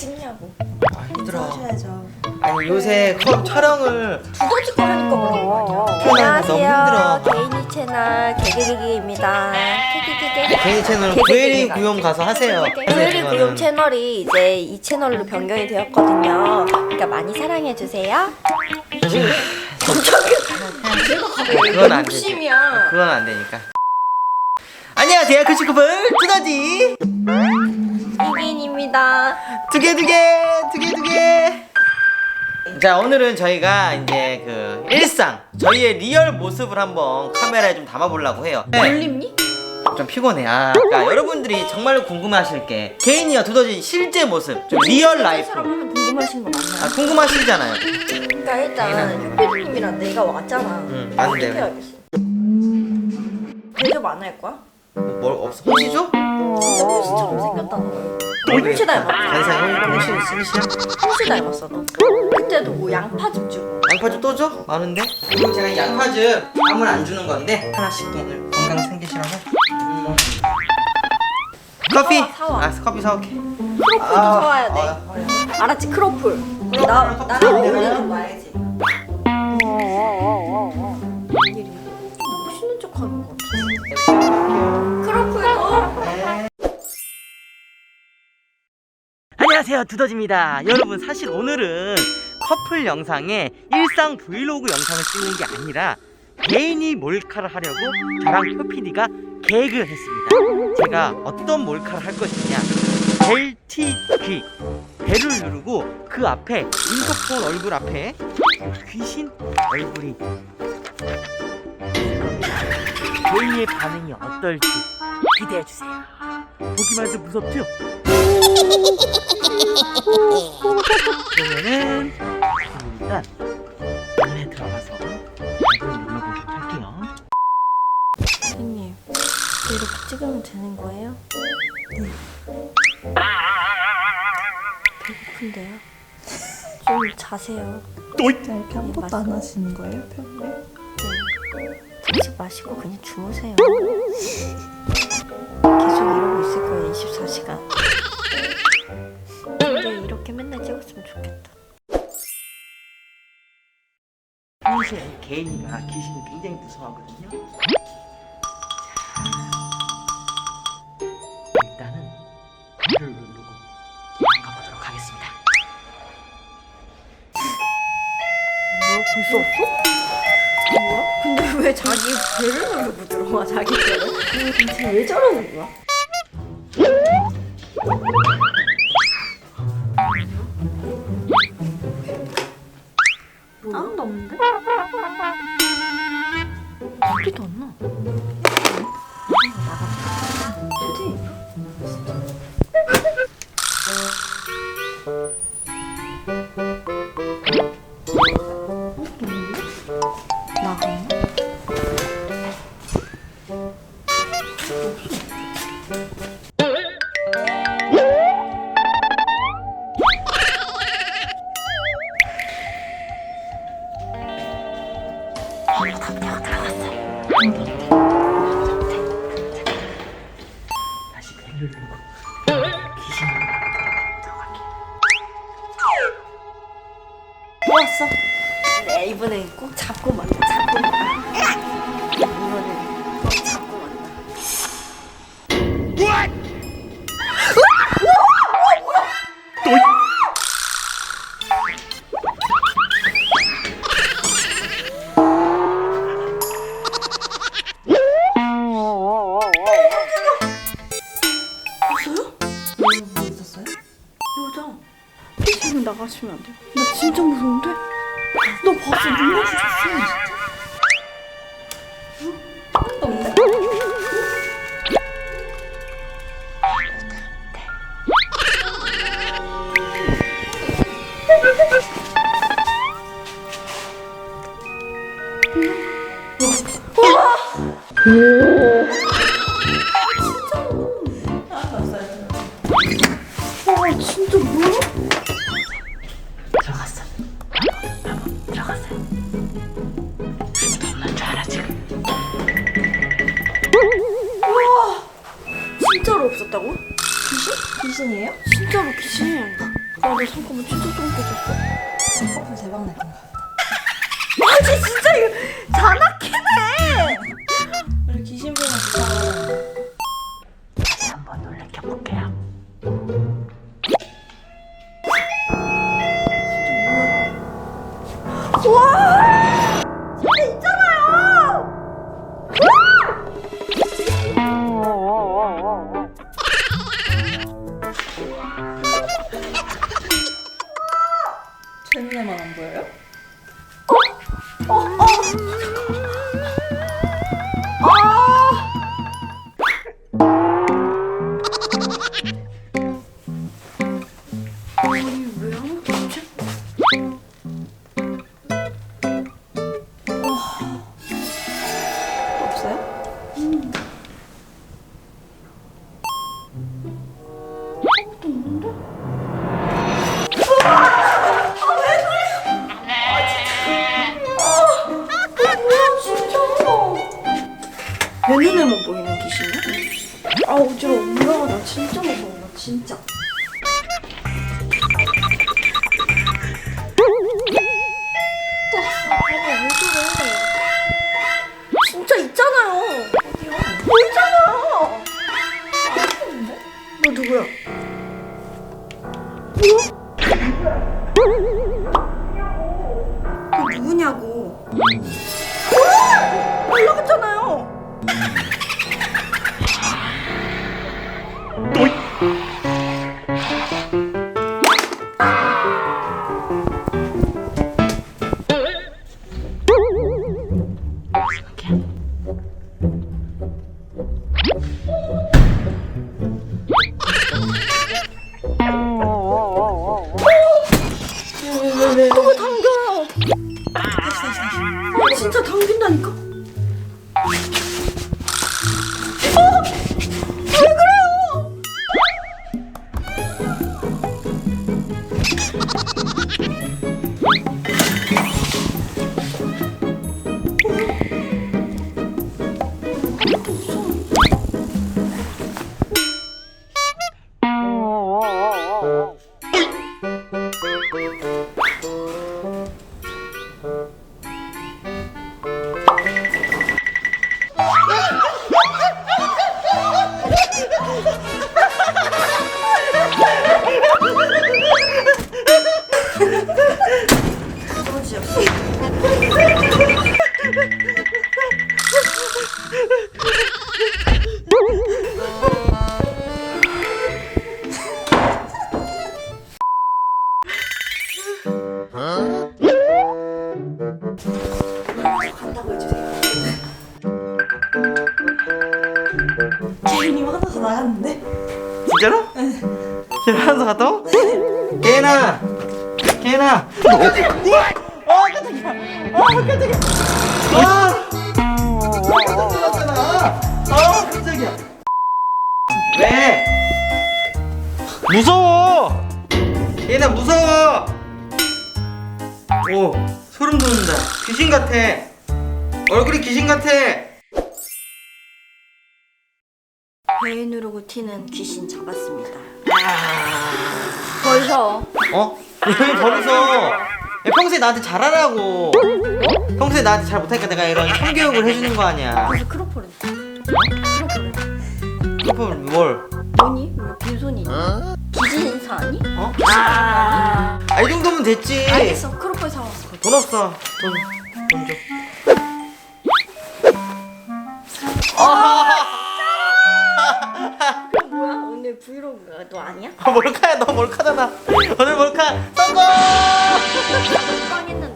찍냐고. 아 힘들어. 하셔야죠. 아니 요새 컵 촬영을 두더지 거 하니까 그런 거 아니야? 표현하는 거 너무 힘들어. 개인이 채널 개개개개입니다. 개개개개. 개인 채널 개개개개가. 구혜리 구용 가서 하세요. 그거는. 구용 채널이 이제 이 채널로 변경이 되었거든요. 그러니까 많이 사랑해 주세요. 그건 안 되지. 욕심이야. 그건 안 되니까. 안녕하세요 크시커플 투더지 이긴입니다. 두 개 두 개 두 개 두 개. 자 오늘은 저희가 이제 그 일상 저희의 리얼 모습을 한번 카메라에 좀 담아보려고 해요. 네. 놀림니? 좀 피곤해. 아, 그러니까 여러분들이 정말로 궁금해하실 게 개인이와 두더지 실제 모습, 좀 리얼 라이프. 사람 궁금하신 거아 맞나요? 궁금하시잖아요. 그러니까 일단 효빈님이랑 내가 왔잖아. 응. 어떻게 알겠어? 대접 안 할 거야? 뭘 없어? 호시처럼 생겼다는 거야. 너 호시 닮았어. 간사히 호시 호시야? 호시 닮았어 너. 그때도 뭐 양파즙 주고. 양파즙 또 줘? 많은데? 그럼 제가 이 양파즙 아무안 주는 건데 하나씩 오늘 건강 챙기시라고. 음. 커피. 사와, 사와. 아 커피 사올게. 크로플도 아, 사와야 돼. 아, 알았지 크로플. 나 나랑 거 알지? 웬일이 안녕하세요. 두더지입니다. 여러분 사실 오늘은 커플 영상에 일상 브이로그 영상을 찍는 게 아니라 개인이 몰카를 하려고 저랑 표피디가 계획을 했습니다. 제가 어떤 몰카를 할 것이냐. 벨TV 배를 누르고 그 앞에 인터폰 얼굴 앞에 귀신 얼굴이. 개인의 반응이 어떨지 기대해주세요. 보기만 해도 무섭죠? 그러면은 일단 안에 들어가서 앱을 눌러보도록 할게요. 선생님 이렇게 찍으면 되는 거예요? 네. 배고픈데요? 좀 자세요. 이렇게 아무것도 안 하시는 거예요? 평소에? 드지 마시고 그냥 주무세요. 계속 이러고 있을 거예요, 24시간. 이렇게 맨날 찍었으면 좋겠다. 평소에 개인이가 귀신을 굉장히 무서워하거든요. 자, 일단은 배를 누르고 가보도록 하겠습니다. 뭐야, 벌써 없어? 뭐야? 근데 왜 자기 배를 누르고 들어와, 자기 배를? 대체 왜 저러는 거야? 아무도 없는데? 소리도 안 나. 이번엔 꼭 잡고 만나. 잡고 만나. 이번엔 꼭 잡고 만나. 뭐 나가시면 안 돼요. 나 진짜 무서운데? 너 봤어? 눈물 주셨어. 와 귀신이에요? 진짜로 귀신이 아니야. 나 잠깐만 진짜 좀 깨졌어. 커플 대박 날 건가? 아니 진짜 이거 자나 제 눈에만 안 보여요? 내 눈에만 보이는 귀신이야? 아 어지러워. 뭐야 나 진짜 무서워. 나 진짜. 너가 당겨요. 아 진짜 당긴다니까. 간다고 하면서 갔다 오? 개나! 개나! 어 깜짝이야! 어 깜짝이야! 와! 놀랐잖아! 어 깜짝이야! 왜? 무서워! 개나 무서워! 오 소름 돋는다 귀신 같아 얼굴이 귀신 같아 배에 누르고 튀는 귀신 잡았습니다. 벌써. 어? 왜 버려서? 야, 평소에 나한테 잘하라고. 평소에 나한테 잘 못하니까 내가 이런 성교육을 해주는 거 아니야. 그래서 크로폴은? 크로폴은? 그럼 뭘? 뭐니? 왜 빈손이니? 기진 인사 아니? 어? 아, 이 정도면 됐지. 알겠어. 크로폴 사왔어. 돈 없어. 돈, 돈 줘. 뭐야? 오늘 브이로그가 너 아니야? 아, 몰카야, 너 몰카잖아. 오늘 몰카 성공! 빵 했는데.